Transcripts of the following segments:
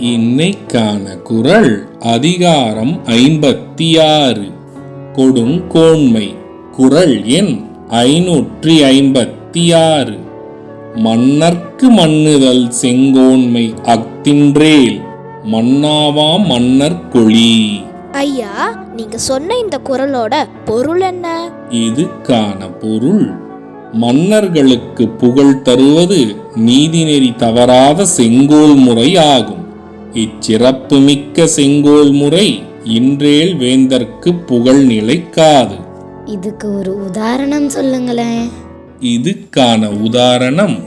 இன்னைக்கான குறள் அதிகாரம் ஐம்பத்தி ஆறு கொடுங்கோன்மை குறள் எண் ஐநூற்றி ஐம்பத்தி ஆறு மன்னர்க்கு மன்னுதல் செங்கோன்மை அக்தின்றேல் மன்னாவாம் மன்னர் கொளி. ஐயா நீங்க சொன்ன இந்த குரலோட பொருள் என்ன? இதுக்கான பொருள் மன்னர்களுக்கு புகழ் தருவது நீதிநெறி தவறாத செங்கோல் முறை ஆகும். இச்சிறப்புமிக்க செங்கோல் முறை இன்றேல் வேந்தர்க்கு புகழ் நிலைக்காது. இதுக்கு ஒரு உதாரணம் சொல்லுங்களேன். இதுக்கான உதாரணம்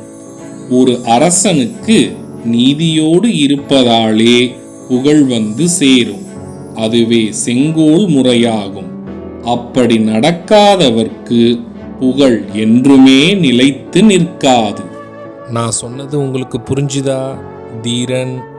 ஒரு அரசனுக்கு நீதியோடு இருப்பதாலே புகழ் வந்து சேரும். அதுவே செங்கோல் முறையாகும். அப்படி நடக்காதவர்க்கு புகழ் என்றுமே நிலைத்து நிற்காது. நான் சொன்னது உங்களுக்கு புரிஞ்சுதா தீரன்?